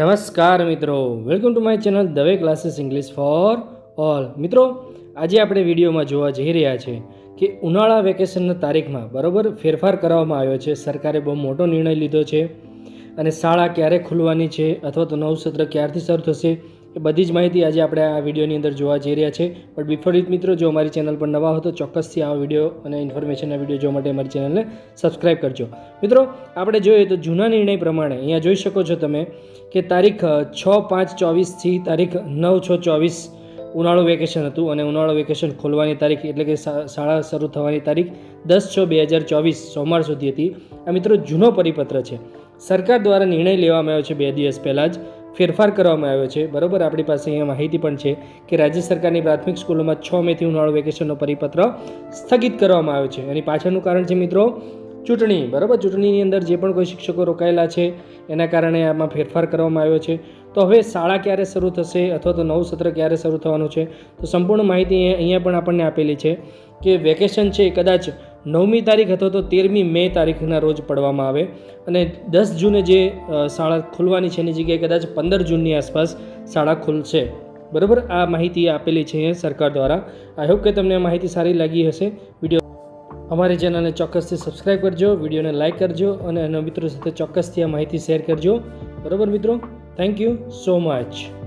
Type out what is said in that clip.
નમસ્કાર મિત્રો. Welcome to my channel Dave classes English for all મિત્રો, આજે આપણે વિડીયોમાં જોવા જઈ રહ્યા છે કે ઉનાળા વેકેશનના તારીખમાં બરાબર ફેરફાર કરવામાં આવ્યો છે. સરકારે બહુ મોટો નિર્ણય લીધો છે અને શાળા ક્યારે ખુલવાની છે અથવા તો નવું સત્ર ક્યારથી શરૂ થશે એ બધી જ માહિતી આજે આપણે આ વિડીયોની અંદર જોવા જઈ રહ્યા છે. બટ બિફોર ઇટ મિત્રો, જો અમારી ચેનલ પર નવા હો તો ચોક્કસથી આ વીડિયો અને ઇન્ફોર્મેશનના વીડિયો જોવા માટે અમારી ચેનલને સબસ્ક્રાઇબ કરજો. મિત્રો, આપણે જોઈએ તો જૂના નિર્ણય પ્રમાણે અહીંયા જોઈ શકો છો તમે કે તારીખ છ પાંચ ચોવીસથી તારીખ નવ છ ચોવીસ ઉનાળુ વેકેશન હતું અને ઉનાળુ વેકેશન ખોલવાની તારીખ એટલે કે શાળા શરૂ થવાની તારીખ દસ છ બે હજાર ચોવીસ સોમવાર સુધી હતી. આ મિત્રો જૂનો પરિપત્ર છે. સરકાર દ્વારા નિર્ણય લેવામાં આવ્યો છે બે દિવસ પહેલાં જ. ફેરફાર કરવામાં આવ્યો છે. બરોબર? આપણી પાસે અહીંયા માહિતી પણ છે કે રાજ્ય સરકારની પ્રાથમિક સ્કૂલોમાં છ મેથી ઉનાળુ વેકેશનનો પરિપત્ર સ્થગિત કરવામાં આવ્યો છે. એની પાછળનું કારણ છે મિત્રો, ચૂંટણી. બરાબર? ચૂંટણીની અંદર જે પણ કોઈ શિક્ષકો રોકાયેલા છે, એના કારણે આમાં ફેરફાર કરવામાં આવ્યો છે. તો હવે શાળા ક્યારે શરૂ થશે અથવા તો નવું સત્ર ક્યારે શરૂ થવાનું છે? તો સંપૂર્ણ માહિતી અહીંયા- પણ આપણને આપેલી છે કે વેકેશન છે કદાચ નવમી તારીખ અથવા તો તેરમી મે તારીખના રોજ પડવામાં આવે. અને દસ જૂને જે શાળા ખુલવાની છે એની જગ્યાએ કદાચ પંદર જૂનની આસપાસ શાળા ખુલશે. બરાબર? આ માહિતી આપેલી છે સરકાર દ્વારા. આઈ હોપ કે તમને આ માહિતી સારી લાગી હશે. વીડિયો અમારી ચેનલને ચોક્કસથી સબસ્ક્રાઇબ કરજો, વિડીયોને લાઇક કરજો અને અન્ય મિત્રો સાથે ચોક્કસથી આ માહિતી શેર કરજો. બરાબર મિત્રો? Thank you so much